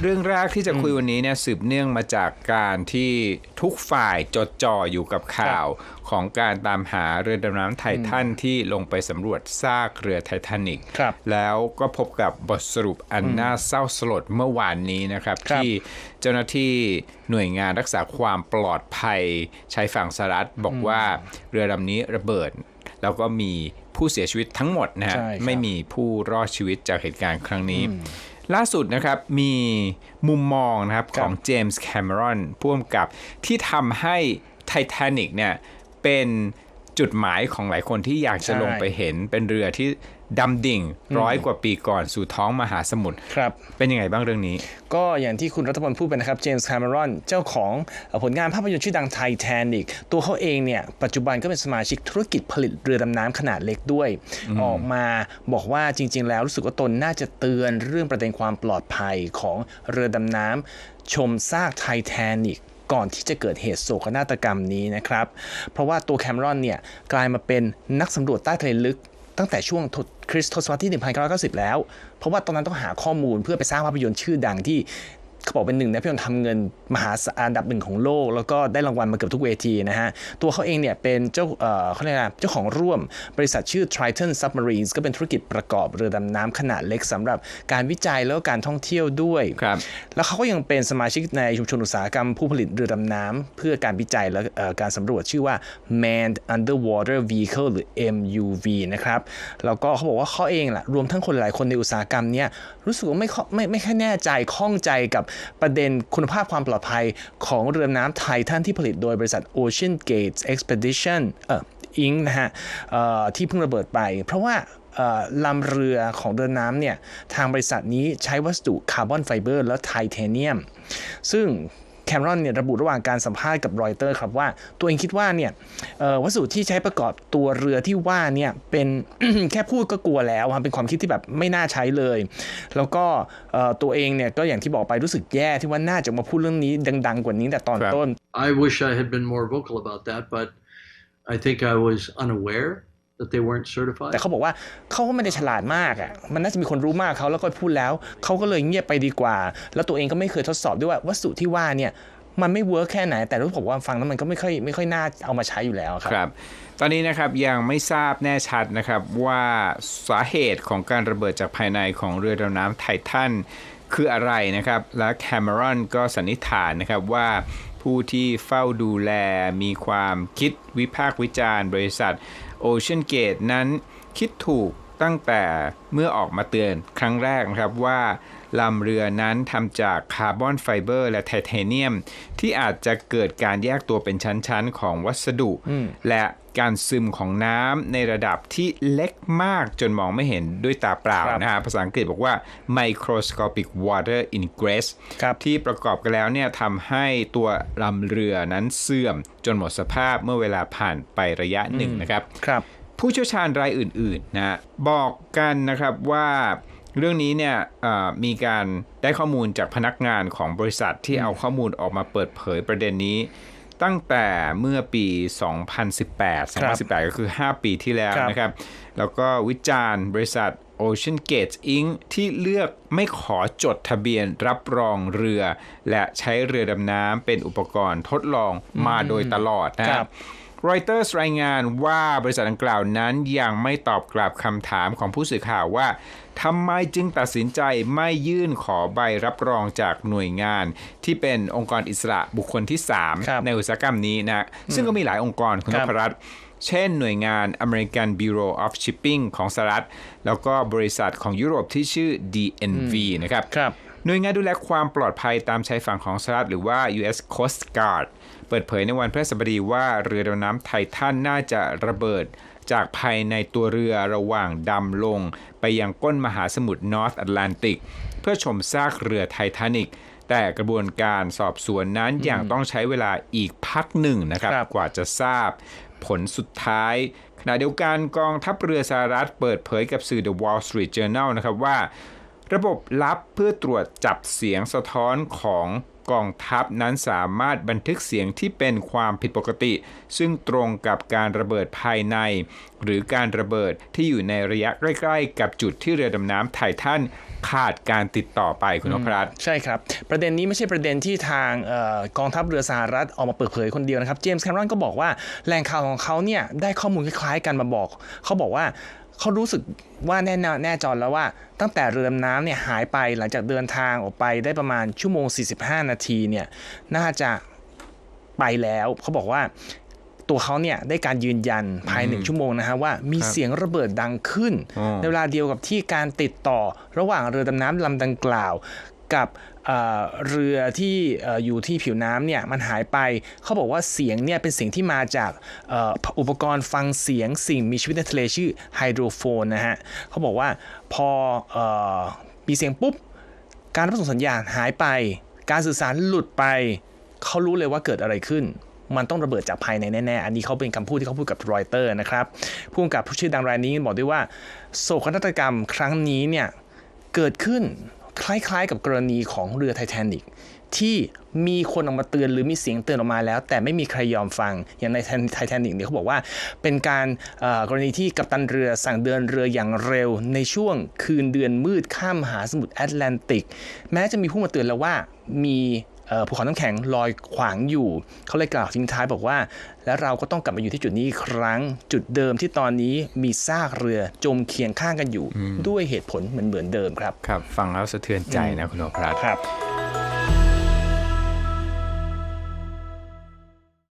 เรื่องแรกที่จะคุยวันนี้เนี่ยสืบเนื่องมาจากการที่ทุกฝ่ายจดจ่ออยู่กับข่าวของการตามหาเรือดำน้ำไททันที่ลงไปสำรวจซากเรือไททานิกครับแล้วก็พบกับบทสรุปอันน่าเศร้าสลดเมื่อวานนี้นะครับครับที่เจ้าหน้าที่หน่วยงานรักษาความปลอดภัยชายฝั่งสหรัฐบอกว่าเรือลำนี้ระเบิด แล้วก็มีผู้เสียชีวิตทั้งหมดนะฮะใช่ครับไม่มีผู้รอดชีวิตจากเหตุการณ์ครั้งนี้ ล่าสุดนะครับมีมุมมองนะครับครัขบองเจมส์แคม e รอนพ่วงกับที่ทำให้ไททานิกเนี่ยเป็น จุดหมายของหลายคนที่อยากจะใช่ลงไปเห็นเป็นเรือที่ดำดิ่งร้อยกว่าปีก่อนสู่ท้องมหาสมุทรครับ เป็นยังไงบ้างเรื่องนี้ ก็อย่างที่คุณรัฐพลพูดไปนะครับเจมส์แคม e รอนเจ้าของเอ่อผลงานภาพยนตร์ชื่อดังไทแทนิกตัวเขาเองเนี่ย ปัจจุบันก็เป็นสมาชิกธุรกิจผลิตเรือดำน้ำขนาดเล็กด้วย ออกมาบอกว่าจริง ๆ แล้วรู้สึกว่าตนน่าจะเตือนเรื่องประเด็นความปลอดภัยของเรือดำน้ำชมซากไทแทนิก ก่อนที่จะเกิดเหตุโศกนาฏกรรมนี้นะครับ เพราะว่าตัวแคมรอนเนี่ยกลายมาเป็นนักสำรวจใต้ทะเลลึกตั้งแต่ช่วงคริสต์ทศวรรษที่ 1990 แล้ว เพราะว่าตอนนั้นต้องหาข้อมูลเพื่อไปสร้างภาพยนตร์ชื่อดังที่ เขาบอกเป็นหนึ่งในภาพยนตร์ทำเงินมหาศาลอันดับหนึ่งของโลก แล้วก็ได้รางวัลมาเกือบทุกเวทีนะฮะ ตัวเขาเองเนี่ยเป็นเจ้าเอ่อเขาเรียกอะไรเจ้าของร่วมบริษัทชื่อ Triton Submarines ก็เป็นธุรกิจประกอบเรือดำน้ำขนาดเล็กสำหรับการวิจัยแล้วก็การท่องเที่ยวด้วยครับแล้วเขาก็ยังเป็นสมาชิกในชุมชนอุตสาหกรรมผู้ผลิตเรือดำน้ำเพื่อการวิจัยและเอ่อการสำรวจชื่อว่า Manned Underwater Vehicle หรือ MUV นะครับ แล้วก็เขาบอกว่าเขาเองแหละรวมทั้งคนหลายคนในอุตสาหกรรมเนี่ยรู้สึกว่าไม่ค่อยไม่ไม่ค่อยแน่ใจข้องใจกับประเด็นคุณภาพความปลอดภัยของเรือน้ำไทยท่านที่ผลิตโดยบริษัท Ocean Gate Expedition เอ่ออิงนะฮะที่เพิ่งระเบิดไป เพราะว่าลำเรือของเรือน้ำเนี่ย ทางบริษัทนี้ใช้วัสดุคาร์บอนไฟเบอร์และไทเทเนียม ซึ่ง แคมรอนเนี่ยระบุระหว่างการสัมภาษณ์กับรอยเตอร์ครับว่า ตัวเองคิดว่าเนี่ยเอ่อวัสดุที่ใช้ประกอบตัวเรือที่ว่าเนี่ยเป็นแค่พูดก็กลัวแล้วอะเป็นความคิดที่แบบไม่น่าใช้เลย แล้วก็เอ่อตัวเองเนี่ยก็อย่างที่บอกไปรู้สึกแย่ที่ว่าน่าจะมาพูดเรื่องนี้ดัง ๆ กว่านี้แต่ตอนครับต้น I wish I had been more vocal about that, but I think I was unaware that they weren't certified. แต่เขาบอกว่าเขาก็ไม่ได้ฉลาดมากอะมันน่าจะมีคนรู้มากเขาแล้วก็พูดแล้ว เขาก็เลยเงียบไปดีกว่า แล้วตัวเองก็ไม่เคยทดสอบด้วยว่าวัสดุที่ว่าเนี่ยมันไม่เวิร์กแค่ไหน แต่รู้ผมว่าฟังแล้วมันก็ไม่ค่อยไม่ค่อยน่าเอามาใช้อยู่แล้วครับครับ ตอนนี้นะครับยังไม่ทราบแน่ชัดนะครับว่าสาเหตุของการระเบิดจากภายในของเรือดำน้ำไททันคืออะไรนะครับ และแคม e รอนก็สันนิษฐานนะครับว่า ผู้ที่เฝ้าดูแลมีความคิดวิพากษ์วิจารณ์บริษัทโอเชียนเกตนั้นคิดถูกตั้งแต่เมื่อออกมาเตือนครั้งแรกนะครับว่า ลำเรือนั้นทำจากคาร์บอนไฟเบอร์และไทเทเนียม ที่อาจจะเกิดการแยกตัวเป็นชั้นๆ ของวัสดุ และการซึมของน้ำในระดับที่เล็กมากจนมองไม่เห็นด้วยตาเปล่าครับนะฮะภาษาอังกฤษบอกว่า microscopic water ingress ครับที่ประกอบกันแล้วเนี่ยทำให้ตัวลำเรือนั้นเสื่อมจนหมดสภาพเมื่อเวลาผ่านไประยะหนึ่งนะครับ ครับ ผู้เชี่ยวชาญรายอื่น ๆ นะ บอกกันนะครับว่า เรื่องนี้เนี่ยเอ่อมีการได้ข้อมูลจากพนักงานของบริษัทที่เอาข้อมูลออกมาเปิดเผยประเด็นนี้ ตั้งแต่เมื่อปี 2018 2018 ก็คือ 5 ปีที่แล้วครับนะครับ แล้วก็วิจารณ์บริษัท Ocean Gate Inc. ที่เลือกไม่ขอจดทะเบียนรับรองเรือ และใช้เรือดำน้ำเป็นอุปกรณ์ทดลองมาโดยตลอดนะคครัรับบ รอยเตอร์สรายงานว่าบริษัทดังกล่าวนั้นยังไม่ตอบกลับคำถามของผู้สื่อข่าวว่าทำไมจึงตัดสินใจไม่ยื่นขอใบรับรองจากหน่วยงาน ที่เป็นองค์กรอิสระบุคคลที่ครับ3ในอุตสาหกรรมนี้นะ ซึ่งก็มีหลายองค์กรคุณคนรับพรัตน์เช่นหน่วยงาน American Bureau of Shipping ของสหรัฐ แล้วก็บริษัทของยุโรปที่ชื่อ DNV นะครับครับ หน่วยงานดูแลความปลอดภัยตามชายฝั่งของสหรัฐหรือว่า U.S. Coast Guard เปิดเผยในวันพฤหัสบดีว่าเรือดำน้ำไททันน่าจะระเบิดจากภายในตัวเรือระหว่างดำลง ไปยังก้นมหาสมุทรนอร์ t แอตแลนติก เพื่อชมซากเรือไททานิกแต่กระบวนการสอบสวนนั้นยังต้องใช้เวลาอีกพักหนึ่งนะครับครับกว่าจะทราบผลสุดท้าย ขณะเดียวกันกองทัพเรือสหรัฐเปิดเผยกับสื่อ The Wall Street Journal นะครับว่า ระบบลับเพื่อตรวจจับเสียงสะท้อนของ กองทัพนั้นสามารถบันทึกเสียงที่เป็นความผิดปกติ ซึ่งตรงกับการระเบิดภายใน หรือการระเบิดที่อยู่ในระยะใกล้ๆ กับจุดที่เรือดำน้ำไททันขาดการติดต่อไปคุณนพรัตใช่ครับ ประเด็นนี้ไม่ใช่ประเด็นที่ทางออกองทัพเรือสหรัฐออกมาเปิดเผยคนเดียวนะครับเจมส์แคมรอนก็บอกว่าแหล่งข่าวของเขาเนี่ยได้ข้อมูลคล้ายๆกันมาบอก เขาบอกว่าเขารู้สึกว่าแน่นอนแน่จอนแล้วว่า ตั้งแต่เรือดำน้ำเนี่ยหายไปหลังจากเดินทางออกไปได้ประมาณชั่วโมง 45 นาทีเนี่ยน่าจะไปแล้วเขาบอกว่าตัวเขาเนี่ยได้การยืนยันภายหนึ่งชั่วโมงนะฮะว่ามีเสียงระเบิดดังขึ้นอ๋อในเวลาเดียวกับที่การติดต่อระหว่างเรือดำน้ำลำดังกล่าวกับเอ่อเรือที่เอ่ออยู่ที่ผิวน้ำเนี่ยมันหายไป เขาบอกว่าเสียงเนี่ยเป็นเสียงที่มาจากเอ่ออุปกรณ์ฟังเสียงสิ่งมีชีวิตในทะเลชื่อไฮโดรโฟนนะฮะเขาบอกว่าพอเออมีเสียงปุ๊บ การรับส่งสัญญาณหายไป การสื่อสารหลุดไปเขารู้เลยว่าเกิดอะไรขึ้น มันต้องระเบิดจากภายในแน่ๆ อันนี้เขาเป็นคำพูดที่เขาพูดกับรอยเตอร์นะครับผู้กำกับผู้ชื่อดังรายนี้บอกด้วยว่า โศกนาฏกรรมครั้งนี้เนี่ยเกิดขึ้นคล้ายๆ กับกรณีของเรือไททานิก ที่มีคนออกมาเตือนหรือมีเสียงเตือนออกมาแล้ว แต่ไม่มีใครยอมฟังอย่างในไททานิกเนี่ยเขาบอกว่า เป็นการเอ่อกรณีที่กัปตันเรือสั่งเดินเรืออย่างเร็ว ในช่วงคืนเดือนมืดข้ามมหาสมุทรแอตแลนติก แม้จะมีผู้มาเตือนแล้วว่ามีเอ่อภูเขาน้ำแข็งลอยขวางอยู่ เขาเลยกล่าวทิ้งท้ายบอกว่า และเราก็ต้องกลับมาอยู่ที่จุดนี้อีกครั้ง จุดเดิมที่ตอนนี้มีซากเรือจมเคียงข้างกันอยู่ ด้วยเหตุผลเหมือนเหมือนเดิมครับ ครับ ฟังแล้วสะเทือนใจนะคุณนพรัตน์ครับ